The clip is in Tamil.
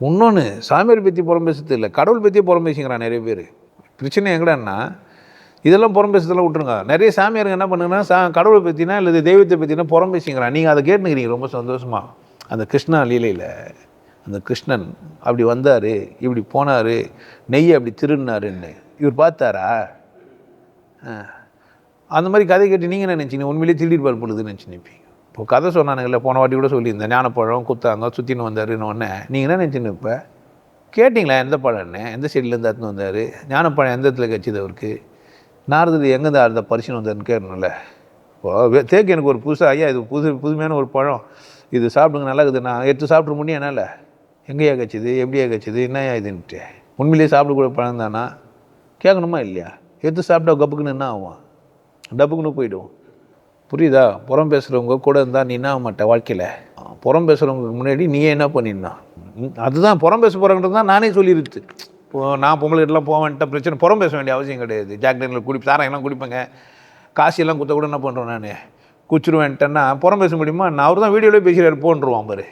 இன்னொன்று சாமியார் பற்றி புறம் பேசுறது இல்லை. கடவுள் பற்றியே புறம் பேசிக்கிறான் நிறைய பேர். பிரச்சனை எங்கடான்னா இதெல்லாம் புறம் பேசுறதெல்லாம் விட்டுருங்க. நிறைய சாமியாருங்க என்ன பண்ணுங்கன்னா சா கடவுளை பற்றினா இல்லை தெய்வத்தை பற்றினா புறம் பேசிக்கிறான் நீங்கள் அதை கேட்டுக்கிறீங்க ரொம்ப சந்தோஷமா. அந்த கிருஷ்ணா லீலையில் அந்த கிருஷ்ணன் அப்படி வந்தார் இப்படி போனார் நெய்யை அப்படி திருடினாருன்னு. இவர் பார்த்தாரா? ஆ. அந்த மாதிரி கதை கேட்டு நீங்கள் என்ன நினச்சிங்க? உண்மையிலேயே திருடிட்டு பொழுதுன்னு நினச்சி நினைப்பீங்க இப்போ கதை சொன்னானுங்களே போன வாட்டி கூட சொல்லியிருந்தேன் ஞானப்பழம் குத்தாங்க சுற்றின்னு வந்தாருன்னு ஒன்று நீங்கள் என்ன நினச்சின்னு இப்போ கேட்டிங்களா எந்த பழம்னு? எந்த செடியிலேருந்து அத்துன்னு வந்தார்? ஞானப்பழம் எந்த இடத்துல கட்சிது அவருக்கு? நாரதர் எங்கேருந்து ஆறுத பரிசுன்னு வந்தார்னு கேட்கணும்ல இப்போ தேக்கு எனக்கு ஒரு புதுசாக ஐயா இது புது புதுமையான ஒரு பழம். இது சாப்பிடுங்க நல்லா இருக்குது. நான் எடுத்து சாப்பிட முடியும் என்னால். எங்கேயா கச்சிது எப்படியா கச்சிது என்னையா இதுன்ட்டு. உண்மையிலேயே சாப்பிடக்கூடிய பழம் தானா? கேட்கணுமா இல்லையா? எடுத்து சாப்பிட்டா கப்புக்குன்னு என்ன ஆகும்? டப்புக்குன்னு போயிடுவோம் புரியுதா? புறம் பேசுகிறவங்க கூட இருந்தால் நீ என்ன மாட்ட வாழ்க்கையில்? புறம் பேசுகிறவங்களுக்கு முன்னாடி நீயே என்ன பண்ணிடணும்? அதுதான் புறம் பேச போகிறவங்க தான் நானே சொல்லிடுது இப்போ நான் பொம்பளை கிட்டலாம் பிரச்சனை புறம் பேச வேண்டிய அவசியம் கிடையாது. ஜாக்டனில் குடி சாராயெல்லாம் குடிப்பேங்க. காசியெல்லாம் குத்த கூட என்ன பண்ணுறேன் நான்? குச்சிருவேன்ட்டேன்னா புறம் பேச முடியுமா? நான் அவர் தான் வீடியோலேயே பேசுகிறாரு போன்றுவான் பாரு.